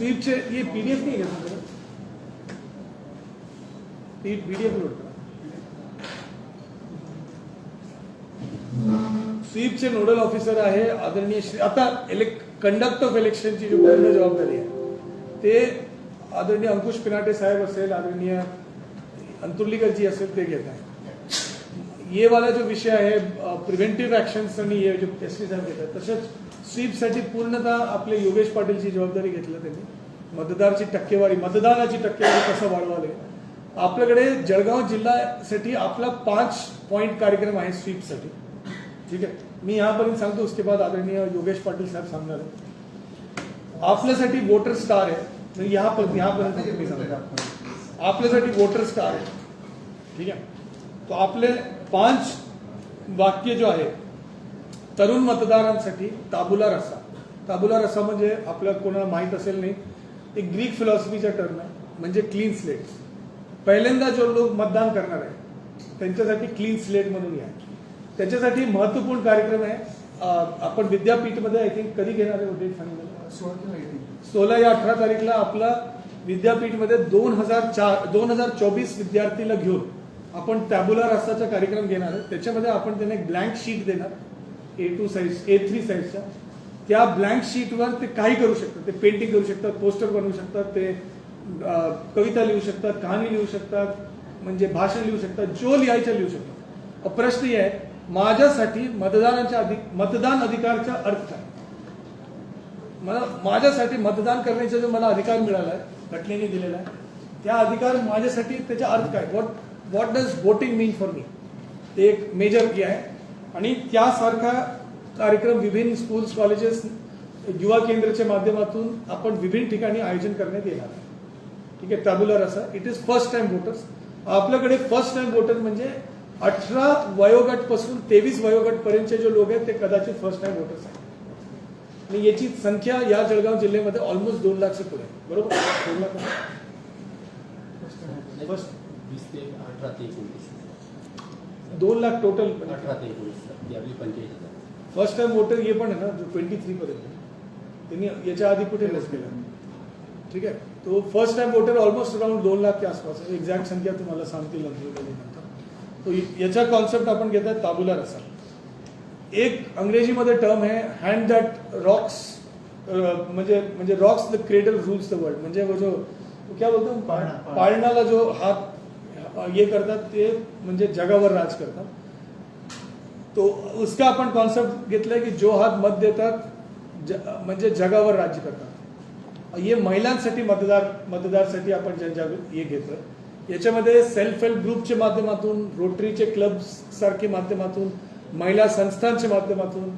स्वीपचे ये पीडीएफ नहीं है पी पीडीएफ लोड करा. स्वीपचे नोडल ऑफिसर आहे आदरणीय श्री आता इलेक्ट कंडक्ट ऑफ इलेक्शनची जी पूर्ण जबाबदारी आहे ते आदरणीय अंकुश पिनाटे साहेब असेल आदरणीय अंतुर्लीकरजी असेल ते घेत आहे ये वाला जो विषय आहे प्रिव्हेंटिव्ह ॲक्शन्स आणि हे जो एस टी साहेब घेतात तसंच स्वीपसाठी पूर्णतः आपले योगेश पाटीलची जबाबदारी घेतलं त्यांनी. मतदारची टक्केवारी मतदानाची टक्केवारी कसं वाढवावे? आपल्याकडे जळगाव जिल्ह्यासाठी आपला पाच पॉईंट कार्यक्रम आहे स्वीपसाठी. ठीक आहे? मी यापर्यंत सांगतो उसके बाद आदरणीय योगेश पाटील साहेब सांगणार आहे आपल्यासाठी वोटर स्टार आहे. म्हणजे यापर्यंत यहापर्यंत मी सांगतो. आपल्यासाठी वोटर स्टार आहे. ठीक आहे? तो आपले पाच वाक्य जो आहे तरुण मतदारांसाठी ताबुला रस्सा. ताबुला रस्सा म्हणजे आपल्याला कोणाला माहीत असेल नाही एक ग्रीक फिलॉसॉफीचा टर्म आहे म्हणजे क्लीन स्लेट पहिल्यांदा जो लोक मतदान करणार आहे त्यांच्यासाठी क्लीन स्लेट म्हणून या. त्याच्यासाठी महत्त्वपूर्ण कार्यक्रम आहे. आपण विद्यापीठमध्ये आय थिंक कधी घेणार आहे डेट सांगितलं सोळा या अठरा तारीखला आपला विद्यापीठमध्ये दोन हजार चार दोन हजार चोवीस विद्यार्थीला घेऊन आपण टॅब्युलर रस्ताचा कार्यक्रम घेणार आहे. त्याच्यामध्ये आपण त्यांना एक ब्लँक शीट देणार. A two size A three साईजच्या त्या ब्लँक शीटवर ते काही करू शकतात. ते पेंटिंग करू शकतात पोस्टर बनवू शकतात ते कविता लिहू शकतात कहाणी लिहू शकतात म्हणजे भाषण लिहू शकतात जो लिहायचं लिहू शकतात. प्रश्न हे आहे माझ्यासाठी मतदानाच्या अधिक मतदान अधिकारचा अर्थ काय? मला माझ्यासाठी मतदान करण्याचा जो मला अधिकार मिळाला आहे घटनेने दिलेला आहे त्या अधिकार माझ्यासाठी त्याचा अर्थ काय? What what does voting mean for me ते एक मेजर की आहे. आणि त्यासारखा कार्यक्रम विभिन्न स्कूल्स कॉलेजेस युवा केंद्राच्या माध्यमातून आपण विभिन्न ठिकाणी आयोजन करण्यात येणार आहे. ठीक आहे? टॅब्युलर असं. It is first time voters आपल्याकडे फर्स्ट टाइम वोटर म्हणजे अठरा वयोगटपासून तेवीस वयोगट पर्यंतचे जे लोक आहेत ते कदाचित फर्स्ट टाइम वोटर्स आहेत. आणि याची संख्या या जळगाव जिल्ह्यामध्ये ऑलमोस्ट दोन लाखच्या पुढे आहे. बरोबर? दोन लाख आहे. First. वीस ते अठरा ते एकोणतीस दोन लाख टोटल अठरा ते एकोणीस ती आपली पंचेचाळीस हजार. फर्स्ट टाइम वोटर हे पण आहे ना जो ट्वेंटी थ्री पर्यंत. त्यांनी याच्या आधी कुठे लस केला? ठीक आहे? तो first time voter almost around दोन लाख के आसपास आहे. एक्झॅक्ट संख्या तुम्हाला सांगतील नंतर तो याचा कॉन्सेप्ट आपण घेत आहे ताबुला रसा एक अंग्रेजीमध्ये टर्म आहे हँड दॅट रॉक्स म्हणजे म्हणजे rocks the cradle rules the world म्हणजे वो जो क्या बोलतो. पाळणाला जो हात हे करतात ते म्हणजे जगावर राज करतात. तो उसका आपण कॉन्सेप्ट घेतलाय की जो हात मत देतात ज- म्हणजे जगावर राज्य करतात. हे महिलांसाठी मतदार मतदारसाठी आपण जनजागृत हे घेतलं याच्यामध्ये सेल्फ हेल्प ग्रुपच्या माध्यमातून रोटरीचे क्लब सारखे माध्यमातून महिला संस्थांच्या माध्यमातून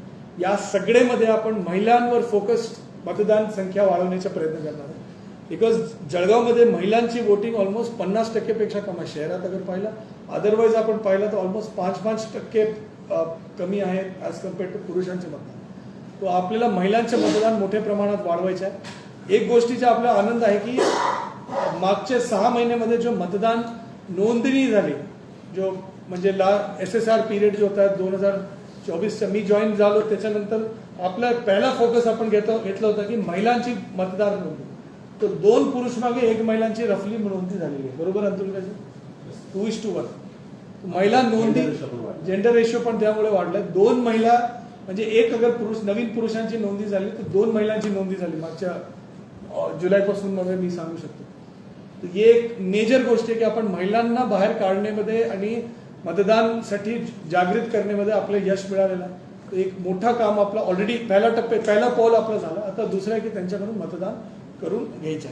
या सगळेमध्ये आपण महिलांवर फोकस्ड मतदान संख्या वाढवण्याचा प्रयत्न करणार आहे बिकॉज जळगावमध्ये महिलांची वोटिंग ऑलमोस्ट पन्नास टक्केपेक्षा कमी आहे. शहरात अगर पाहिलं अदरवाईज आपण पाहिलं तर ऑलमोस्ट पाच पाच टक्के कमी आहे ॲज कंपेअर टू पुरुषांचे मतदान. तो आपल्याला महिलांचे मतदान मोठ्या प्रमाणात वाढवायचे आहे. एक गोष्टीचा आपला आनंद आहे की मागचे सहा महिन्यामध्ये जो मतदान नोंदणी झाली जो म्हणजे ला एस एस आर पिरियड जो होता दोन हजार चोवीसचा मी जॉईन झालो त्याच्यानंतर आपला पहिला फोकस आपण घेतो घेतला होता की महिलांची मतदार नोंदणी. तर दोन पुरुष मागे एक महिलांची रफली नोंदणी झालेली आहे. बरोबर अंतुल टू इज टू वन. महिला वाढला. जेंडर रेशो पण त्यामुळे वाढलाय दोन महिला म्हणजे एक अगर पुरुष नवीन पुरुषांची नोंदणी झाली तर दोन महिलांची नोंदणी झाली. मागच्या जुलैपासून मध्ये मी सांगू शकतो. तर ही एक मेजर गोष्ट आहे की आपण महिलांना बाहेर काढण्यामध्ये आणि मतदानसाठी जागृत करण्यामध्ये आपलं यश मिळालेलं आहे. एक मोठा काम आपला ऑलरेडी पहिला टप्पे पहिला पाऊल आपला झाला. आता दुसरं आहे की त्यांच्याकडून मतदान करून घ्यायच्या.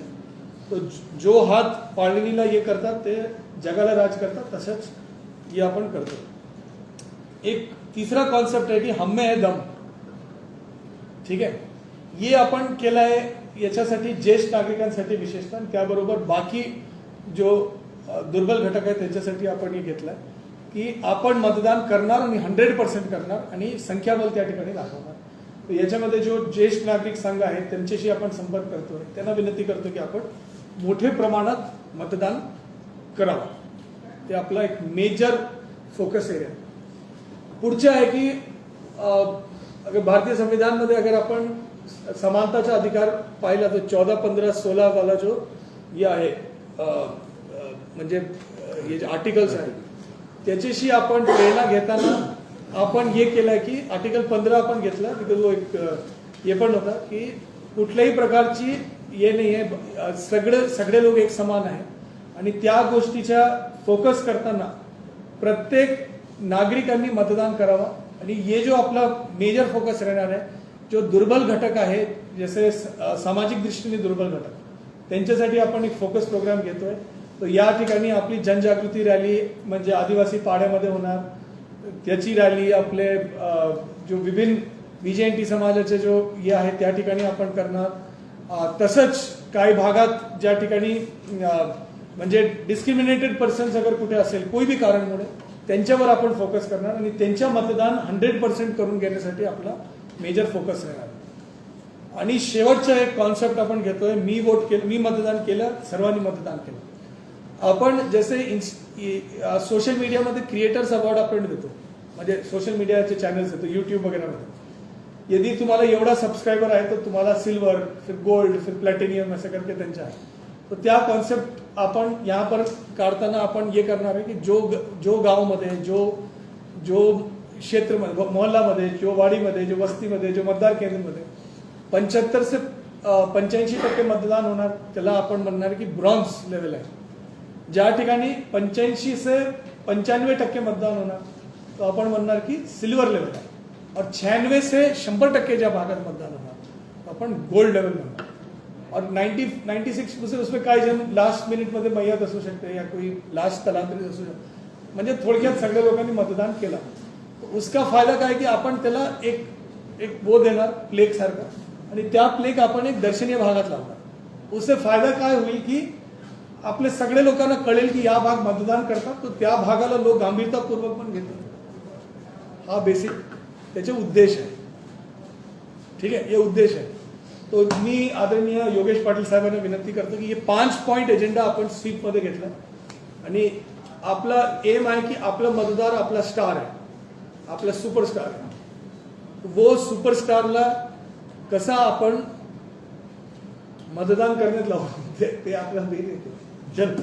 तो जो हात पाळणीला हे करतात ते जगाला राज करतात तसंच हे आपण करतो. एक तिसरा कॉन्सेप्ट आहे की हम्मे आहे दम. ठीक आहे? हे आपण केलं आहे याच्यासाठी ज्येष्ठ नागरिकांसाठी विशेषतः आणि त्याबरोबर बाकी जो दुर्बल घटक आहे त्यांच्यासाठी आपण हे घेतलंय की आपण मतदान करणार आणि हंड्रेड पर्सेंट करणार आणि संख्याबल त्या ठिकाणी दाखवणार. तर याच्यामध्ये जो ज्येष्ठ नागरिक संघ आहे त्यांच्याशी आपण संपर्क करतोय त्यांना विनंती करतो की आपण मोठ्या प्रमाणात मतदान करावं. ते आपला एक मेजर फोकस एरिया पुढचे आहे की अगर भारतीय संविधानमध्ये अगर आपण समानताचा अधिकार पाहिला तर चौदा पंधरा सोळा वाला जो हे आहे म्हणजे हे जे आर्टिकल्स आहेत त्याच्याशी आपण प्रेरणा घेताना आपण हे केलं की आर्टिकल पंधरा आपण घेतला तिथे जो एक हे पण होता की कुठल्याही प्रकारची हे नाही आहे सगळं सगळे सगळे लोक एक समान आहे. आणि त्या गोष्टीच्या फोकस करताना प्रत्येक नागरिकांनी मतदान करावं. आणि हे जो आपला मेजर फोकस राहणार आहे जो दुर्बल घटक आहे जसे स- सामाजिक दृष्टीने दुर्बल घटक त्यांच्यासाठी आपण एक फोकस प्रोग्राम घेतोय. तर या ठिकाणी आपली जनजागृती रॅली म्हणजे आदिवासी पाड्यामध्ये होणार त्याची रॅली आपले जो विभिन्न विजयंती समाजाचे जो हे आहे त्या ठिकाणी आपण करणार. तसंच काही भागात ज्या ठिकाणी म्हणजे डिस्क्रिमिनेटेड पर्सन्स अगर कुठे असेल कोई बी कारणमुळे त्यांच्यावर आपण फोकस करणार आणि त्यांच्या मतदान हंड्रेड पर्सेंट करून घेण्यासाठी आपला मेजर फोकस राहणार. आणि शेवटचा एक कॉन्सेप्ट आपण घेतोय मी वोट केलं मी मतदान केलं सर्वांनी मतदान केलं. आपण जसे सोशल मीडियामध्ये क्रिएटर्स अवॉर्ड आपण देतो. म्हणजे सोशल मीडियाचे चॅनल्स देतो युट्यूब वगैरेमध्ये यदि तुम्हाला एवढा सबस्क्रायबर आहे तर तुम्हाला सिल्वर फिर गोल्ड फिर प्लॅटिनियम असं करके त्यांच्या. तर त्या कॉन्सेप्ट आपण यहाँ पर काढताना आपण हे करणार आहे की जो ग- जो गावमध्ये जो जो क्षेत्रमध्ये मोहल्लामध्ये जो वाडीमध्ये जो वस्तीमध्ये जो मतदार केंद्रमध्ये पंच्याहत्तर से पंच्याऐंशी टक्के मतदान होणार त्याला आपण म्हणणार की ब्रॉन्झ लेवल आहे. ज्या ठिकाणी पंच्याऐंशी से पंच्याण्णवे टक्के मतदान होणार तो आपण म्हणणार की सिल्वर लेवल आहे. और छियानवे से शंभर टक्के ज्या भागात मतदान होणार तो आपण गोल्ड लेवल म्हणणार. और 90 96 सिक्स उसमें काही जण लास्ट मिनिटमध्ये मय्यात असू शकते या कोई लास्ट स्थलांतरित असू शकते. म्हणजे थोडक्यात सगळ्या लोकांनी मतदान केलं. उसका फायदा काय की आपण त्याला एक एक वो देणार प्लेग सारखा. आणि त्या प्लेग आपण एक दर्शनीय भागात लावणार. उससे फायदा काय होईल की आपले सगळे लोकांना कळेल की या भाग मतदान करतात तर त्या भागाला लोक गांभीरतापूर्वक पण घेतात. हा बेसिक त्याचे उद्देश आहे. ठीक आहे? हे उद्देश आहे. तो मी आदरणीय योगेश पाटील साहेबांना विनंती करतो की हे पाच पॉईंट एजेंडा आपण स्वीपमध्ये घेतला. आणि आपला एम आहे की आपला मतदार आपला स्टार आहे. आपला सुपरस्टार आहे. वो सुपरस्टारला कसा आपण मतदान करण्यात लावू ते ते आपल्याला मेन येते जन.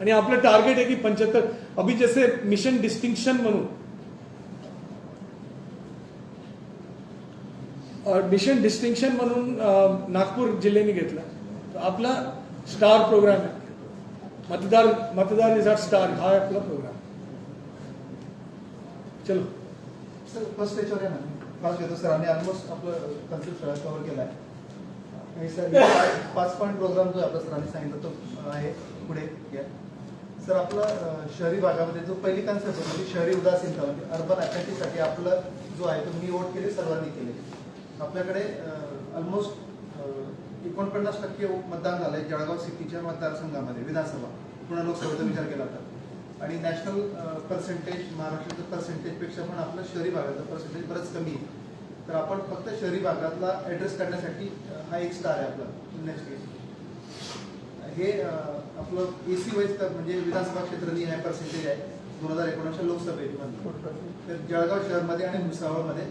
आणि आपलं टार्गेट आहे की पंच्याहत्तर. अभि जसे मिशन डिस्टिंक्शन म्हणून. मिशन डिस्टिंक्शन म्हणून नागपूर जिल्ह्याने घेतला. आपला स्टार प्रोग्राम आहे. मतदार मतदार इज आर स्टार हा आपला प्रोग्राम चलो. सर फर्स्ट याच्यावर आहे ना. फास्ट घेतो सर आणि ऑलमोस्ट आपलं कन्सेप्ट कव्हर केला आहे. नाही सर पाच- पॉईंट प्रोग्राम जो आपल्या सरांनी सांगितलं तो आहे. पुढे या सर आपला शहरी भागामध्ये जो पहिली कन्सेप्ट होती शहरी उदासीनता म्हणजे अर्बन ॲथॅटिकसाठी आपलं जो आहे तो मी वोट केले सर्वांनी केले. आपल्याकडे ऑलमोस्ट एकोणपन्नास टक्के मतदान झालंय जळगाव सिटीच्या मतदारसंघामध्ये विधानसभा. पुन्हा लोकसभेचा विचार केला होता आणि नॅशनल पर्सेंटेज महाराष्ट्राचं पर्सेंटेजपेक्षा पण आपलं शहरी भागाचं पर्सेंटेज बरंच कमी आहे. तर आपण फक्त शहरी भागातला ॲड्रेस करण्यासाठी हा एक स्टार आहे आपला नेक्स्ट हे आपलं ए सी वाईज म्हणजे विधानसभा क्षेत्र हा पर्सेंटेज आहे. दोन हजार एकोणीसच्या लोकसभेमध्ये तर जळगाव शहरमध्ये आणि भुसावळमध्ये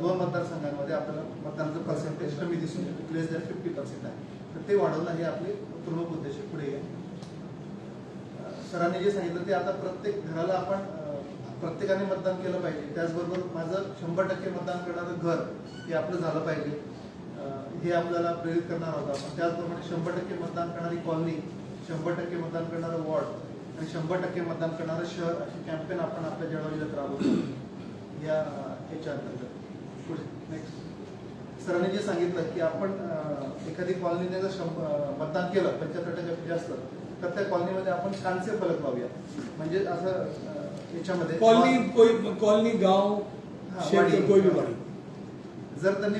दोन मतदारसंघांमध्ये आपल्याला मतदानाचं पर्सेंटेज कमी दिसून येतं. लेस दॅन फिफ्टी पर्सेंट आहे. तर ते वाढवणं हे आपले प्रमुख उद्देश पुढे आहे सरांनी जे सांगितलं ते आता प्रत्येक घराला आपण प्रत्येकाने मतदान केलं पाहिजे. त्याचबरोबर माझं शंभर टक्के मतदान करणारं घर हे आपलं झालं पाहिजे. हे आपल्याला प्रेरित करणार होतं पण त्याचप्रमाणे शंभर टक्के मतदान करणारी कॉलनी शंभर टक्के मतदान करणारं वॉर्ड आणि शंभर टक्के मतदान करणारं शहर असे कॅम्पेन आपण आपल्या जळगाव जिल्ह्यात राबवतो. या याच्या अंतर्गत. पुढे नेक्स्ट सरांनी जे सांगितलं की आपण एखादी कॉलनीने जर शंभ- मतदान केलं पंच्याहत्तर टक्के जास्त तर त्या कॉलनीमध्ये आपण कांचे फलक लावूया म्हणजे असं याच्यामध्ये कॉलनी कोई कॉलनी गाव हा. कोई भी वाडी जर त्यांनी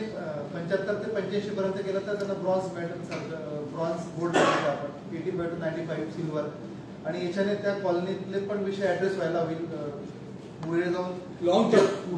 पंच्याहत्तर ते पंच्याऐंशी पर्यंत केलं तर त्यांना ब्रॉन्झ मेडल सारखं ब्रॉन्झ गोल्ड आपण eighty two ninety five silver आणि याच्याने त्या कॉलनीतले पण विषय ऍड्रेस व्हायला होईल. अं, पुढे जाऊन लॉंग टर्म